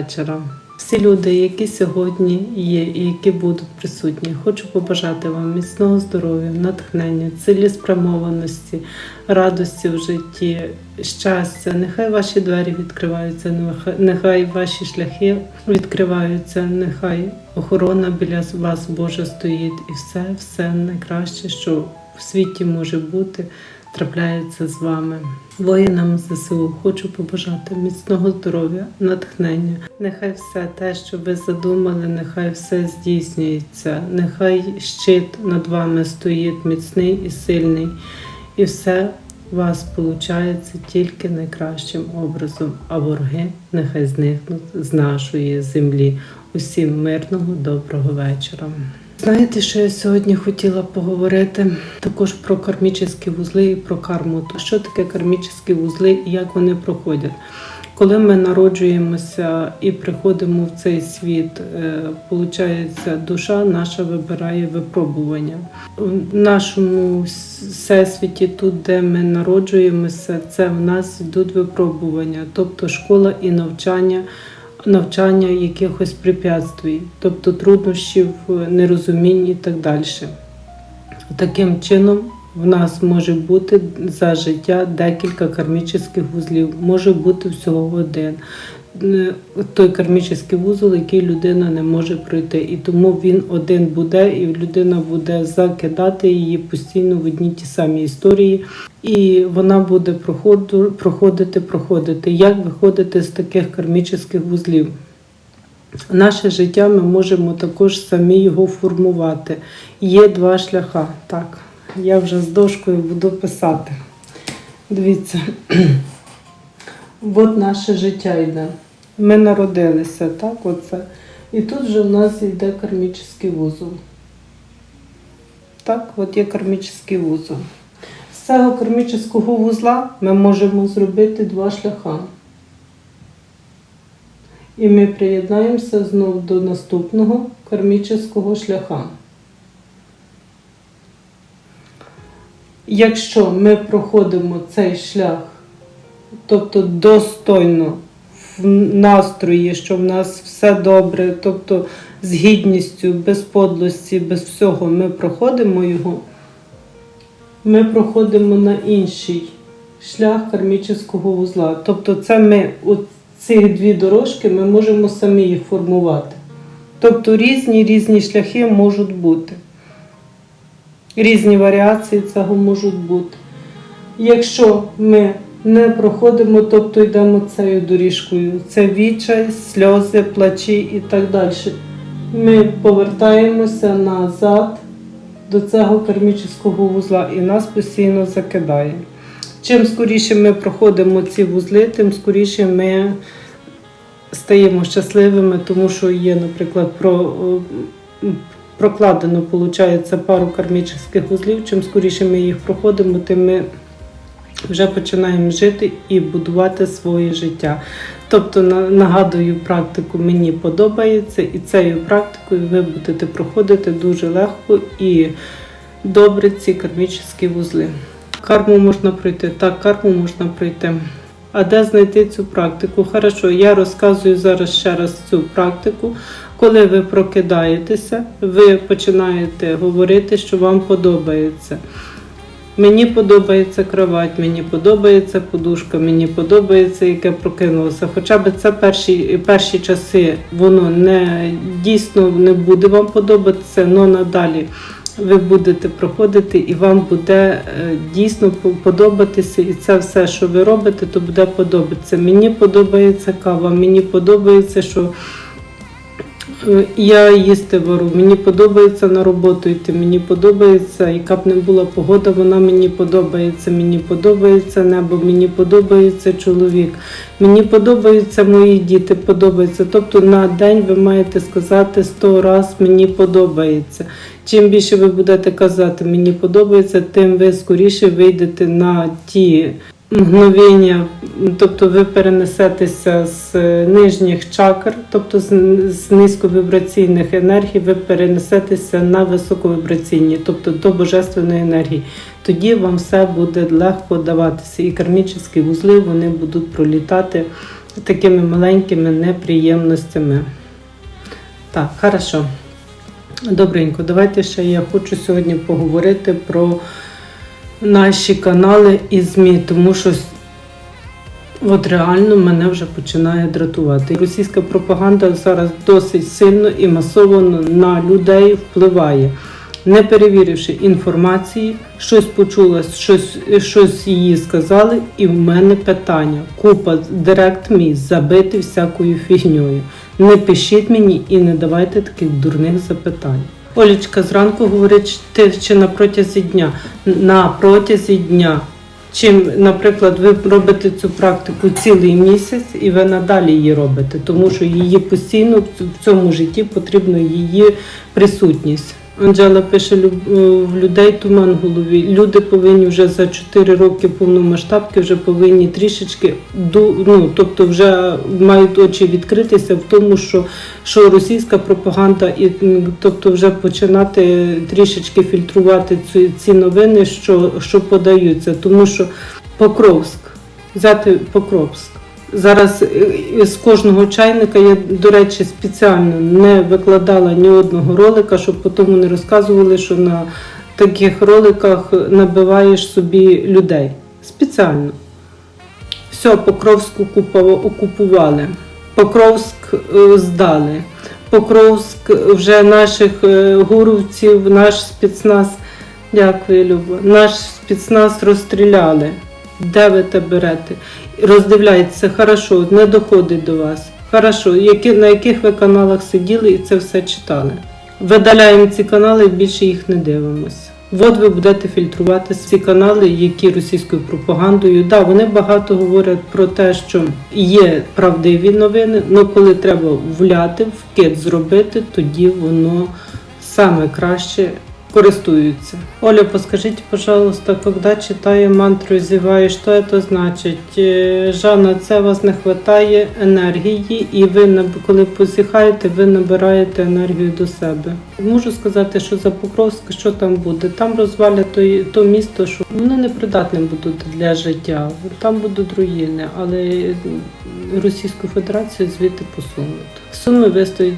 вечора. Всі люди, які сьогодні є і які будуть присутні, хочу побажати вам міцного здоров'я, натхнення, цілеспрямованості, радості в житті, щастя. Нехай ваші двері відкриваються, нехай ваші шляхи відкриваються, нехай охорона біля вас Божа стоїть, і все, все найкраще, що в світі може бути трапляється з вами. Воїнам ЗСУ хочу побажати міцного здоров'я, натхнення. Нехай все те, що ви задумали, нехай все здійснюється. Нехай щит над вами стоїть міцний і сильний, і все у вас виходить тільки найкращим образом, а вороги нехай зникнуть з нашої землі. Усім мирного доброго вечора. Знаєте, що я сьогодні хотіла поговорити також про кармічні вузли і про карму. Що таке кармічні вузли і як вони проходять? Коли ми народжуємося і приходимо в цей світ, виходить, душа наша вибирає випробування. В нашому всесвіті, тут, де ми народжуємося, це в нас йдуть випробування, тобто школа і навчання навчання якихось препятствий, тобто труднощів, нерозумінь і так далі. Таким чином, в нас може бути за життя декілька кармічних вузлів, може бути всього один. Той кармічний вузол, який людина не може пройти. І тому він один буде, і людина буде закидати її постійно в одні ті самі історії, і вона буде проходити, проходити. Як виходити з таких кармічних вузлів? Наше життя ми можемо також самі його формувати. Є два шляха. Так, я вже з дошкою буду писати. Дивіться, от наше життя йде. Ми народилися, так, оце. І тут вже в нас йде кармічний вузол. Так, от є кармічний вузол. З цього кармічного вузла ми можемо зробити два шляха. І ми приєднаємося знов до наступного кармічного шляха. Якщо ми проходимо цей шлях, тобто достойно в настрої, що в нас все добре, тобто з гідністю, без подлості, без всього, ми проходимо його, ми проходимо на інший шлях кармічного вузла. Тобто, це ми ці дві дорожки ми можемо самі їх формувати. Тобто різні різні шляхи можуть бути. Різні варіації цього можуть бути. Якщо ми не проходимо, тобто йдемо цією доріжкою, це відчай, сльози, плачі і так далі. Ми повертаємося назад до цього кармічного вузла і нас постійно закидає. Чим скоріше ми проходимо ці вузли, тим скоріше ми стаємо щасливими, тому що є, наприклад, про, прокладено виходить, пару кармічних вузлів. Чим скоріше ми їх проходимо, тим ми вже починаємо жити і будувати своє життя. Тобто, нагадую, практику мені подобається, і цією практикою ви будете проходити дуже легко і добре ці кармічні вузли. Карму можна пройти, так, карму можна пройти. А де знайти цю практику? Хорошо, я розказую зараз ще раз цю практику. Коли ви прокидаєтеся, ви починаєте говорити, що вам подобається. Мені подобається кровать, мені подобається подушка, мені подобається, яке прокинулося. Хоча б це перші, перші часи воно не дійсно не буде вам подобатися, але надалі ви будете проходити і вам буде е, дійсно подобатися. І це все, що ви робите, то буде подобатися. Мені подобається кава, мені подобається, що Я їсти вару, мені подобається на роботу йти, мені подобається, яка б не була погода, вона мені подобається, мені подобається небо, мені подобається чоловік, мені подобаються мої діти, подобається. Тобто на день ви маєте сказати 100 раз мені подобається. Чим більше ви будете казати мені подобається, тим ви скоріше вийдете на ті мгновення, тобто ви перенесетеся з е, нижніх чакр, тобто з, низьковібраційних енергій, ви перенесетеся на високовібраційні, тобто до божественної енергії. Тоді вам все буде легко даватися. І кармічні вузли вони будуть пролітати такими маленькими неприємностями. Так, хорошо. Добренько, давайте ще я хочу сьогодні поговорити про наші канали і ЗМІ, тому що от реально мене вже починає дратувати. Російська пропаганда зараз досить сильно і масово на людей впливає. Не перевіривши інформації, щось почула, щось, щось її сказали, і в мене питання. Купа директ мій забитий всякою фігньою. Не пишіть мені і не давайте таких дурних запитань. Олічка зранку говорить, ти чи на протязі дня. На протязі дня. Чим, наприклад, ви робите цю практику цілий місяць і ви надалі її робите, тому що її постійно в цьому житті потрібна її присутність. Анджела пише «Люб- е, в людей туман в голові. Люди повинні вже за 4 роки повномасштабки вже повинні трішечки ну, тобто вже мають очі відкритися в тому, що, що російська пропаганда, і тобто вже починати трішечки фільтрувати ці, ці новини, що, що подаються, тому що Покровськ, взяти Покровськ. Зараз е, з кожного чайника я, до речі, спеціально не викладала ні одного ролика, щоб потім не розказували, що на таких роликах набиваєш собі людей. Спеціально. Все, Покровську окупували. Покровськ е, здали. Покровськ вже наших е, гуровців, наш спецназ. Дякую, Люба. Наш спецназ розстріляли. Де ви те берете? Роздивляється, хорошо, не доходить до вас. Хорошо, які, на яких ви каналах сиділи і це все читали. Видаляємо ці канали більше їх не дивимося. От ви будете фільтрувати ці канали, які російською пропагандою. Да, вони багато говорять про те, що є правдиві новини, але коли треба вляти, вкид зробити, тоді воно саме краще користуются. Оля, подскажите, пожалуйста, когда читаю мантру зіваю, що это значить? Е, Жанна, це вас не вистачає енергії, і ви коли позіхаєте, ви набираєте енергію до себе. Можу сказати, що за Покровськ, що там буде? Там розвалять то, то місто, що вони непридатним будуть для життя. Там будуть руїни, але Російську Федерацію звідти посунуть. Суми вистоять,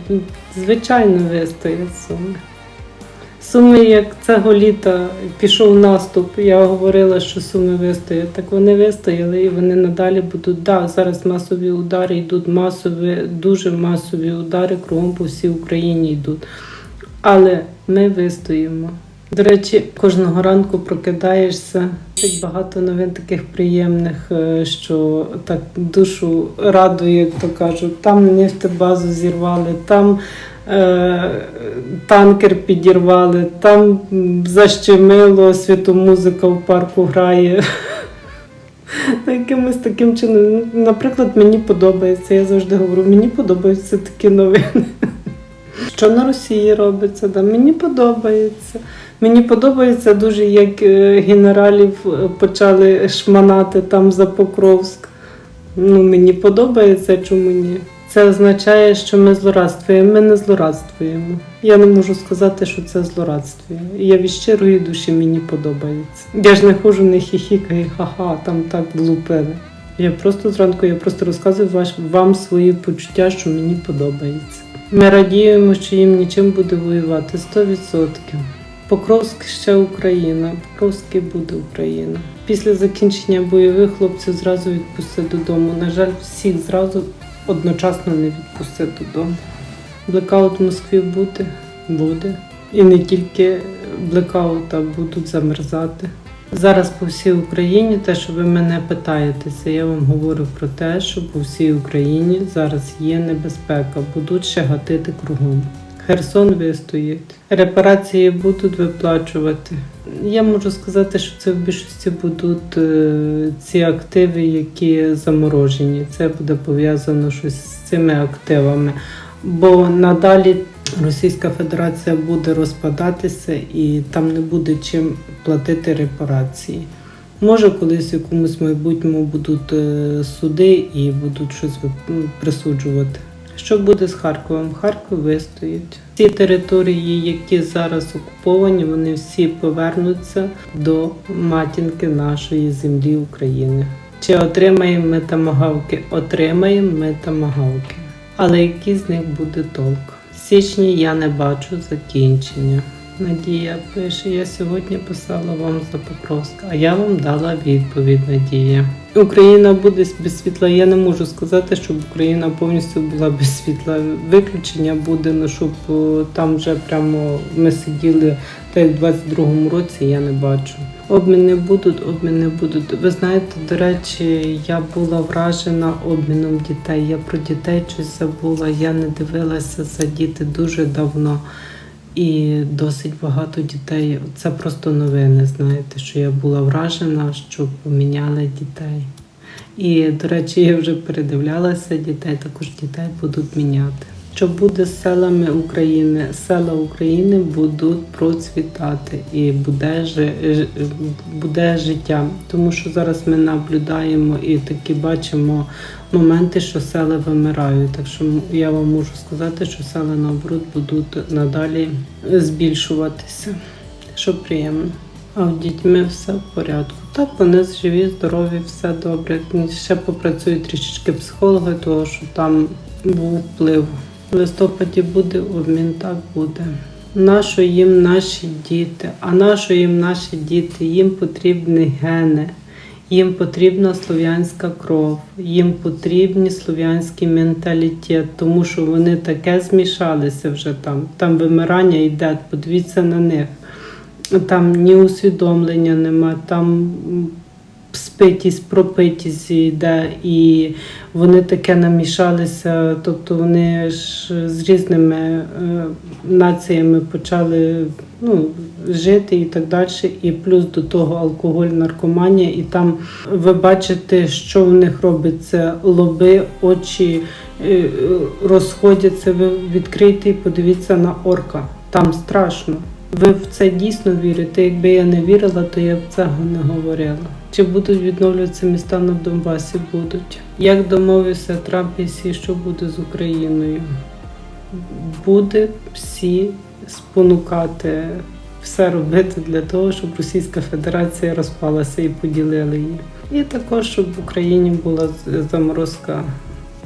звичайно, вистоять суми. Суми, як цього літа пішов наступ, я говорила, що суми вистоять. Так вони вистояли і вони надалі будуть. Да, зараз масові удари йдуть, масові, дуже масові удари кругом по всій Україні йдуть. Але ми вистоїмо. До речі, кожного ранку прокидаєшся. Досить багато новин таких приємних, е, що так душу радує, як то кажуть. Там нефтебазу зірвали, там танкер підірвали, там защемило, світомузика в парку грає. Якимось таким чином. Наприклад, мені подобається. Я завжди говорю, мені подобаються такі новини. Що на Росії робиться? Да, мені подобається. Мені подобається дуже, як е, генералів е, почали шманати там за Покровськ. Ну, мені подобається, чому ні. Це означає, що ми злорадствуємо. Ми не злорадствуємо. Я не можу сказати, що це злорадство. Я від щирої душі мені подобається. Я ж не ходжу, не хіхікаю, ха-ха, там так влупили. Я просто зранку, я просто розказую вам свої почуття, що мені подобається. Ми радіємо, що їм нічим буде воювати 100%. Покровськ ще Україна, Покровський буде Україна. Після закінчення бойових хлопців зразу відпустять додому. На жаль, всіх зразу одночасно не відпустять додому. Блекаут в Москві буде? Буде. І не тільки блекаут, а будуть замерзати. Зараз по всій Україні, те, що ви мене питаєтеся, я вам говорю про те, що по всій Україні зараз є небезпека, будуть ще гатити кругом. Херсон вистоїть, репарації будуть виплачувати. Я можу сказати, що це в більшості будуть е, ці активи, які заморожені. Це буде пов'язано щось з цими активами. Бо надалі Російська Федерація буде розпадатися і там не буде чим платити репарації. Може, колись в якомусь майбутньому будуть е, суди і будуть щось присуджувати. Що буде з Харковом? Харків вистоїть. Ці території, які зараз окуповані, вони всі повернуться до матінки нашої землі України. Чи отримаємо ми тамагавки? Отримаємо ми тамагавки. Але який з них буде толк? В січні я не бачу закінчення. Надія пише, я сьогодні писала вам за Покровська, а я вам дала відповідь, Надія. Україна буде без світла. Я не можу сказати, щоб Україна повністю була без світла. Виключення буде, ну щоб там вже прямо ми сиділи так як в 22-му році, я не бачу. Обміни будуть, обміни будуть. Ви знаєте, до речі, я була вражена обміном дітей. Я про дітей щось забула. Я не дивилася за діти дуже давно. І досить багато дітей. Це просто новини. Знаєте, що я була вражена, що поміняли дітей. І, до речі, я вже передивлялася дітей, також дітей будуть міняти. Що буде з селами України? Села України будуть процвітати і буде, ж- буде життя. Тому що зараз ми наблюдаємо і такі бачимо моменти, що села вимирають. Так що я вам можу сказати, що села наоборот будуть надалі збільшуватися, що приємно. А в дітьми все в порядку. Так, вони живі, здорові, все добре. Ще попрацюю трішечки психолога, того що там був вплив. В листопаді буде обмін, так буде. Нащо їм наші діти? А нащо їм наші діти? Їм потрібні гени, їм потрібна слов'янська кров, їм потрібні слов'янський менталітет, тому що вони таке змішалися вже там. Там вимирання йде. Подивіться на них. Там ні усвідомлення нема, там спитість, пропитість йде, і вони таке намішалися, тобто вони ж з різними е, націями почали ну, жити і так далі. І плюс до того алкоголь, наркоманія. І там ви бачите, що в них робиться лоби, очі е, розходяться. Ви відкрийте і подивіться на орка. Там страшно. Ви в це дійсно вірите? Якби я не вірила, то я б цього не говорила. Чи будуть відновлюватися міста на Донбасі? Будуть. Як домовився Трамп і Сі, що буде з Україною? Буде всі спонукати все робити для того, щоб Російська Федерація розпалася і поділили її. І також, щоб в Україні була заморозка.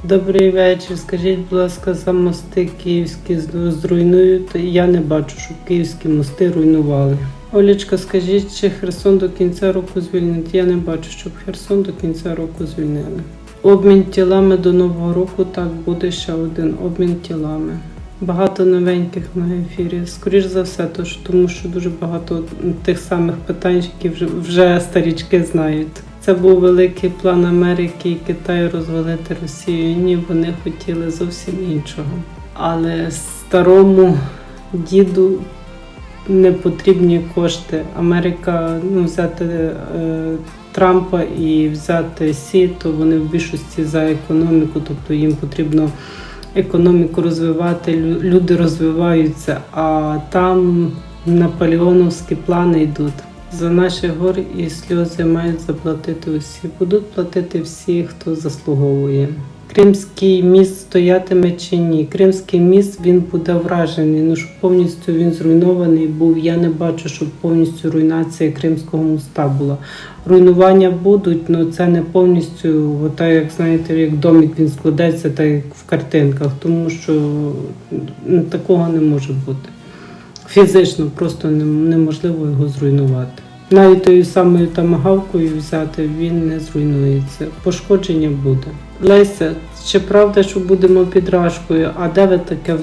Добрий вечір. Скажіть, будь ласка, за мости київські зруйнують. Я не бачу, щоб київські мости руйнували. Олічка, скажіть, чи Херсон до кінця року звільнять? Я не бачу, щоб Херсон до кінця року звільнили. Обмін тілами до нового року так буде ще один обмін тілами. Багато новеньких на ефірі. Скоріш за все, тому що дуже багато тих самих питань, які вже, вже старічки знають. Це був великий план Америки і Китаю розвалити Росію. Ні, вони хотіли зовсім іншого. Але старому діду не потрібні кошти. Америка ну, взяти е, Трампа і взяти Сі, то вони в більшості за економіку, тобто їм потрібно економіку розвивати, лю- люди розвиваються, а там наполеоновські плани йдуть. За наші гори і сльози мають заплатити усі. Будуть платити всі, хто заслуговує. Кримський міст стоятиме чи ні? Кримський міст він буде вражений. Ну що повністю він зруйнований був. Я не бачу, щоб повністю руйнація Кримського моста була. Руйнування будуть, але це не повністю, ота, як знаєте, як домик він складеться, так як в картинках, тому що ну, такого не може бути. Фізично просто неможливо його зруйнувати. Навіть тою самою тамагавкою взяти він не зруйнується. Пошкодження буде. Леся, чи правда, що будемо підражкою? А де ви таке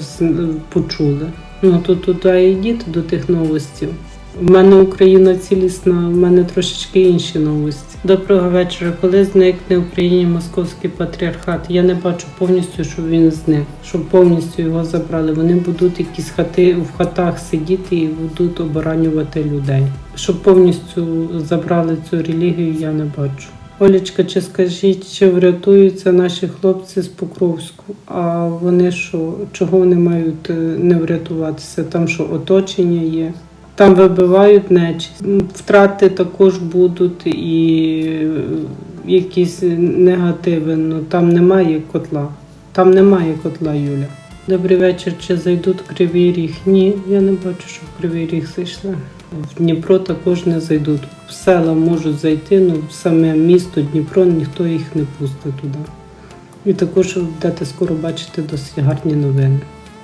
почули? Ну то туди йдіть до тих новостів. В мене Україна цілісна, в мене трошечки інші новості. Доброго вечора. Коли зникне в Україні московський патріархат? Я не бачу повністю, щоб він зник, щоб повністю його забрали. Вони будуть якісь хати в хатах сидіти і будуть оборонювати людей. Щоб повністю забрали цю релігію, я не бачу. Олічка, чи скажіть, чи врятуються наші хлопці з Покровську? А вони що, чого вони мають е, не врятуватися? Там що оточення є? Там вибивають нечість. Втрати також будуть і е, якісь негативи. Ну там немає котла. Там немає котла, Юля. Добрий вечір. Чи зайдуть Кривий Ріг? Ні, я не бачу, що в Кривий Ріг зайшли. В Дніпро також не зайдуть. В села можуть зайти, але в саме місто Дніпро ніхто їх не пустить туди. І також будете скоро бачити досить гарні новини.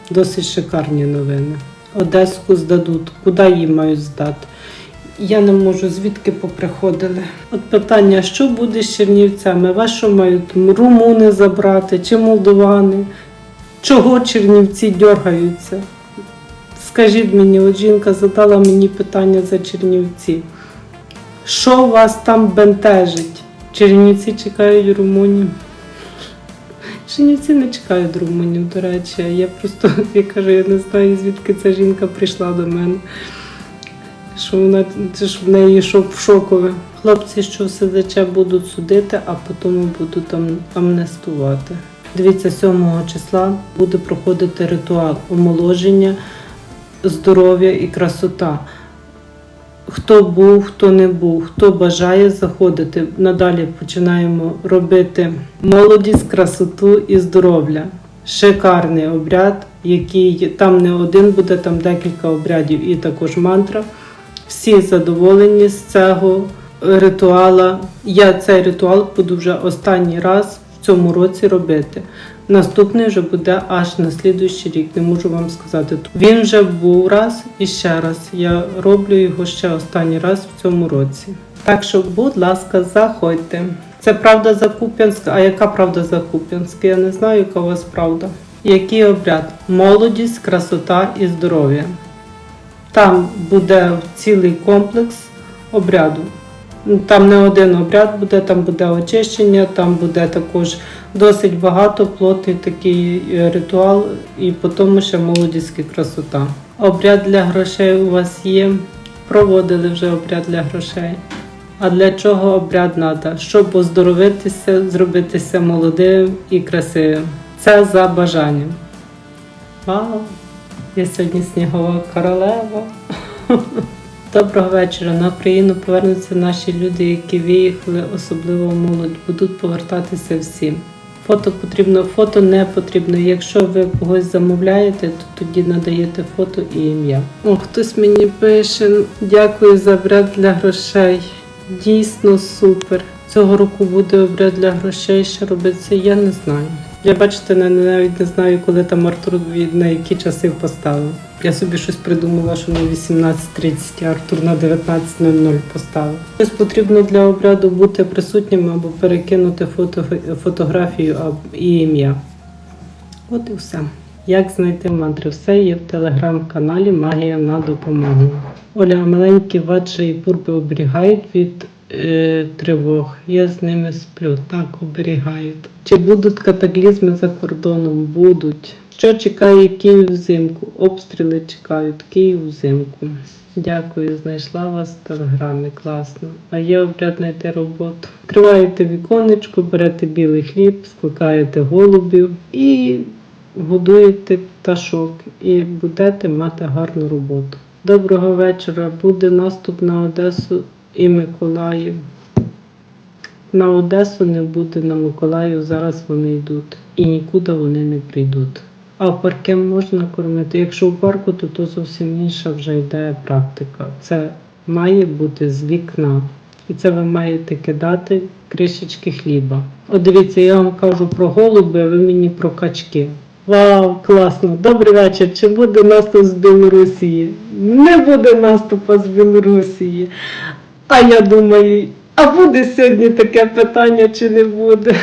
Досить шикарні новини. Одеску здадуть. Куди її мають здати? Я не можу, звідки поприходили. От питання, що буде з Чернівцями? Вас що мають румуни забрати чи молдовани? Чого Чернівці дергаються? Скажіть мені, от жінка задала мені питання за Чернівці. Що вас там бентежить? Чернівці чекають румунів. Чернівці не чекають румунів, до речі. Я просто я кажу, я не знаю, звідки ця жінка прийшла до мене. Що вона ж в неї шок шокове. Хлопці, що СЗЧ будуть судити, а потім будуть там амнестувати. Дивіться, 7 числа буде проходити ритуал омоложення, здоров'я і красота. Хто був, хто не був, хто бажає заходити. Надалі починаємо робити молодість, красоту і здоров'я. Шикарний обряд, який там не один буде, там декілька обрядів і також мантра. Всі задоволені з цього ритуала. Я цей ритуал буду вже останній раз в цьому році робити. Наступний вже буде аж на слідуючий рік, не можу вам сказати. Він вже був раз і ще раз. Я роблю його ще останній раз в цьому році. Так що, будь ласка, заходьте. Це правда Закуп'янська. А яка правда Закуп'янська? Я не знаю, яка у вас правда. Який обряд? Молодість, красота і здоров'я. Там буде цілий комплекс обряду. Там не один обряд буде, там буде очищення, там буде також досить багато плотний такий е, ритуал, і потім ще молодість і красота. Обряд для грошей у вас є. Проводили вже обряд для грошей. А для чого обряд треба? Щоб оздоровитися, зробитися молодим і красивим. Це за бажанням. Вау! Я сьогодні снігова королева. Доброго вечора. На Україну повернуться наші люди, які виїхали, особливо молодь. Будуть повертатися всі. Фото потрібно, фото не потрібно. Якщо ви когось замовляєте, то тоді надаєте фото і ім'я. О, хтось мені пише. Дякую за обряд для грошей. Дійсно супер. Цього року буде обряд для грошей, що робиться, я не знаю. Я бачите, навіть не знаю, коли там Артур на які часи поставив. Я собі щось придумала, що на 18.30, а Артур на 19.00 поставив. Щось потрібно для обряду бути присутнім або перекинути фото, фотографію і ім'я. От і все. Як знайти мантри? Все є в телеграм-каналі Магія на допомогу. Оля, маленькі ваджі і пурпи оберігають від тривог. Я з ними сплю, так оберігають. Чи будуть катаклізми за кордоном? Будуть. Що чекає Київ взимку? Обстріли чекають Київ взимку. Дякую, знайшла вас в телеграмі. Класно. А є обряд роботу. Відкриваєте віконечко, берете білий хліб, скликаєте голубів і годуєте пташок. І будете мати гарну роботу. Доброго вечора. Буде наступ на Одесу і Миколаїв. На Одесу не буде, на Миколаїв зараз вони йдуть. І нікуди вони не прийдуть. А в парки можна кормити. Якщо в парку, то, то зовсім інша вже йде практика. Це має бути з вікна. І це ви маєте кидати кришечки хліба. От дивіться, я вам кажу про голуби, а ви мені про качки. Вау, класно! Добрий вечір. Чи буде наступ з Білорусії? Не буде наступу з Білорусії. А я думаю, а буде сьогодні таке питання, чи не буде?